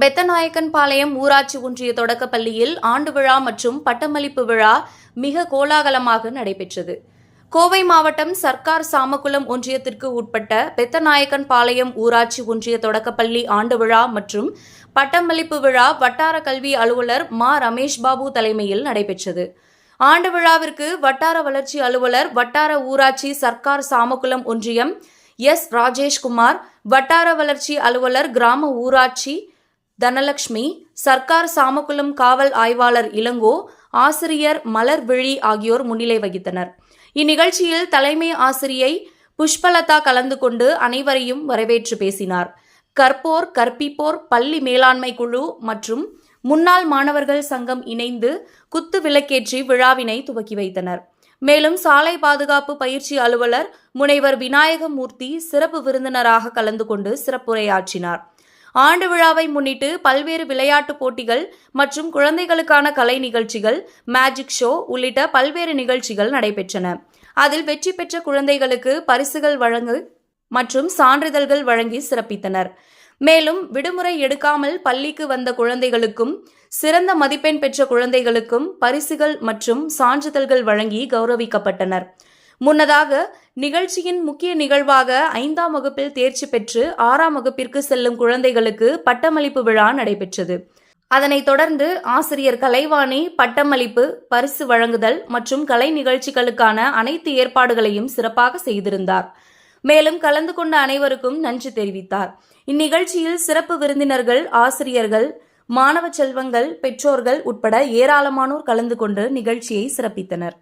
பெத்தநாயக்கன் பாளையம் ஊராட்சி ஒன்றிய தொடக்கப் பள்ளியில் ஆண்டு விழா மற்றும் பட்டமளிப்பு விழா மிக கோலாகலமாக நடைபெற்றது. கோவை மாவட்டம் சர்க்கார் சாமக்குளம் ஒன்றியத்திற்கு உட்பட்ட பெத்தநாயக்கன் பாளையம் ஊராட்சி ஒன்றிய தொடக்கப்பள்ளி ஆண்டு விழா மற்றும் பட்டமளிப்பு விழா வட்டார கல்வி அலுவலர் மா ரமேஷ் பாபு தலைமையில் நடைபெற்றது. ஆண்டு விழாவிற்கு வட்டார வளர்ச்சி அலுவலர் வட்டார ஊராட்சி சர்க்கார் சாமக்குளம் ஒன்றியம் எஸ். ராஜேஷ்குமார் வட்டார வளர்ச்சி அலுவலர் கிராம ஊராட்சி தனலட்சுமி சர்க்கார் சாமக்குளம் காவல் ஆய்வாளர் இளங்கோ ஆசிரியர் மலர்விழி ஆகியோர் முன்னிலை வகித்தனர். இந்நிகழ்ச்சியில் தலைமை ஆசிரியை புஷ்பலதா கலந்து கொண்டு அனைவரையும் வரவேற்று பேசினார். கற்போர் கற்பிப்போர் பள்ளி மேலாண்மை குழு மற்றும் முன்னாள் மாணவர்கள் சங்கம் இணைந்து குத்து விளக்கேற்றி விழாவினை துவக்கி வைத்தனர். மேலும் சாலை பாதுகாப்பு பயிற்சி அலுவலர் முனைவர் விநாயகமூர்த்தி சிறப்பு விருந்தினராக கலந்து கொண்டு சிறப்புரையாற்றினார். ஆண்டு விழாவை முன்னிட்டு பல்வேறு விளையாட்டுப் போட்டிகள் மற்றும் குழந்தைகளுக்கான கலை நிகழ்ச்சிகள் மேஜிக் ஷோ உள்ளிட்ட பல்வேறு நிகழ்ச்சிகள் நடைபெற்றன. அதில் வெற்றி பெற்ற குழந்தைகளுக்கு பரிசுகள் வழங்கு மற்றும் சான்றிதழ்கள் வழங்கி சிறப்பித்தனர். மேலும் விடுமுறை எடுக்காமல் பள்ளிக்கு வந்த குழந்தைகளுக்கும் சிறந்த மதிப்பெண் பெற்ற குழந்தைகளுக்கும் பரிசுகள் மற்றும் சான்றிதழ்கள் வழங்கி கௌரவிக்கப்பட்டனர். முன்னதாக நிகழ்ச்சியின் முக்கிய நிகழ்வாக ஐந்தாம் வகுப்பில் தேர்ச்சி பெற்று ஆறாம் வகுப்பிற்கு செல்லும் குழந்தைகளுக்கு பட்டமளிப்பு விழா நடைபெற்றது. அதனைத் தொடர்ந்து ஆசிரியர் கலைவாணி பட்டமளிப்பு பரிசு வழங்குதல் மற்றும் கலை நிகழ்ச்சிகளுக்கான அனைத்து ஏற்பாடுகளையும் சிறப்பாக செய்திருந்தார். மேலும் கலந்து கொண்ட அனைவருக்கும் நன்றி தெரிவித்தார். இந்நிகழ்ச்சியில் சிறப்பு விருந்தினர்கள் ஆசிரியர்கள் மாணவ செல்வங்கள் பெற்றோர்கள் உட்பட ஏராளமானோர் கலந்து கொண்டு நிகழ்ச்சியை சிறப்பித்தனர்.